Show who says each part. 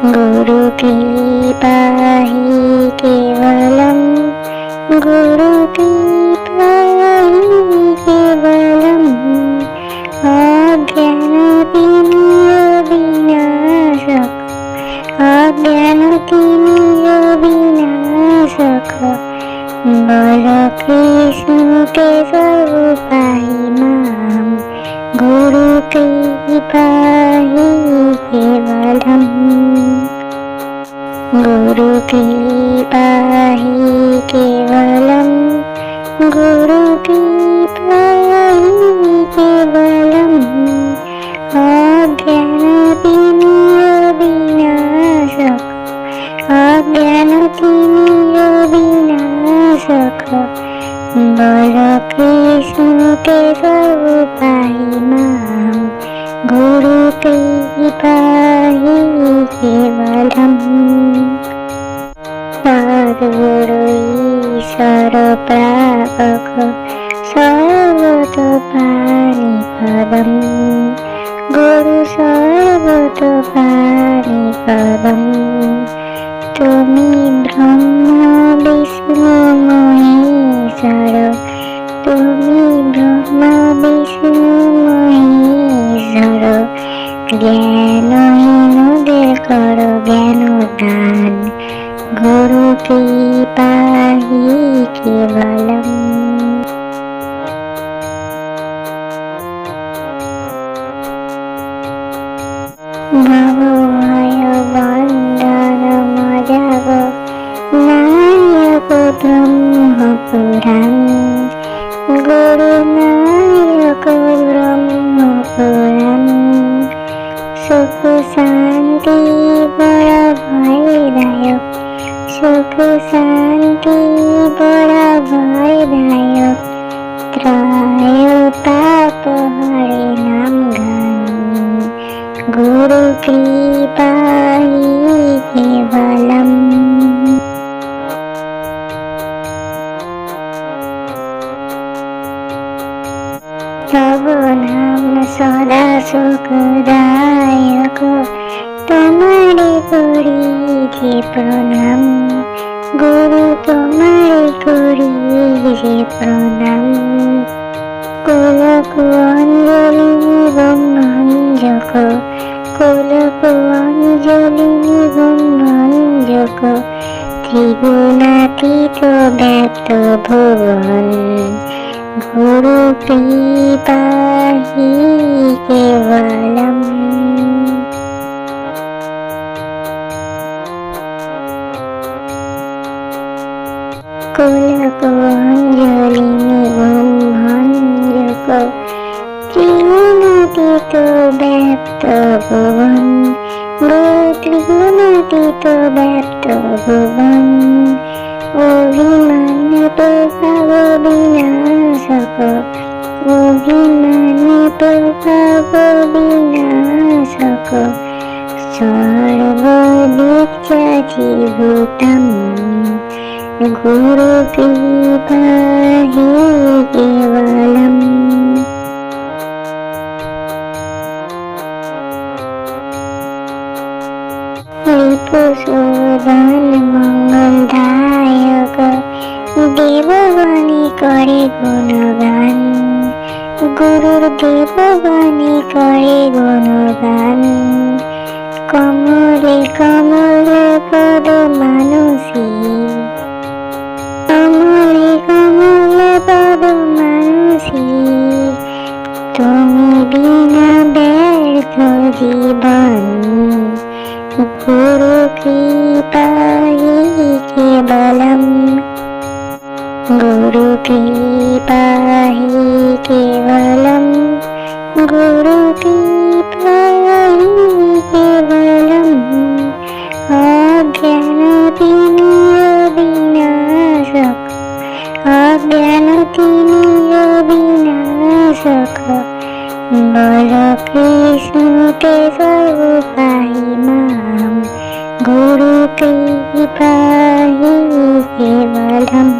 Speaker 1: গুরু কৃপাহি কেবলম গুরু কৃপাহি কেবলম অজ্ঞানতিনীয় বিনাশক অজ্ঞানতিনীয় বিনাশক বল কৃষ্ণকে পাহি মাম গুরু কৃপা গুরু কৃপাহি কেবলম গুরু কৃপাহি কেবলম অজ্ঞানতিমির বিনাশক অজ্ঞানতিমির বিনাশক বল কৃষ্ণকে সর্বপাহি মাম গুরু কৃপাহি কেবলম সদ্গুরু ঈশ্বর প্রাপক সর্বত পানি পদম গুরু সর্বত পানি পদম তুমি ব্রহ্ম বিষ্ণু মহেশ্বর তুমি ব্রহ্ম বিষ্ণু মহেশ্বর জ্ঞানহীনদের ভবভয় বন্দন মজাগ নায়ক ব্রহ্ম পুরাণ গুরু নায়ক ব্রহ্ম পুরাণ সুখ শান্তি বড় ভয়দায়ক সুখ গুরু কৃপাহি কেবলম সব নাম সদা সুখদায়ক তোমারে করি যে প্রণাম। গুরু তোমারে অঞ্জলি নিবন্ধক ত্রিগুণাতীত ব্যক্ত ভুবন। গুরু কৃপাহি কেবলম। কোলক অঞ্জলি ত্রিগুণাতীত ব্যক্ত ভুবন ত্রিগুণাতীত ব্যক্ত ভুবন অভিমান প্রভাব বিনাশক অভিমান প্রভাব বিনাশক সর্বদিচ্ছাচিভূতম গুরু কৃপাহি কেবলম। গুণগান, গুরুর দেববাণী করে গুণগান। কমলে কমলে পদ মানসী, কমলে কমলে পদ মানসী। তুমি বিনা ব্যর্থ জীবন, গুরু কৃপাহি কেবলম गुरुकृपाहि केवलं गुरुकृपाहि केवलम्। अज्ञानतिनियविनाशक के बलकृष्णते स्वरूपाहि गुरु गुरुकृपाहि केवलम।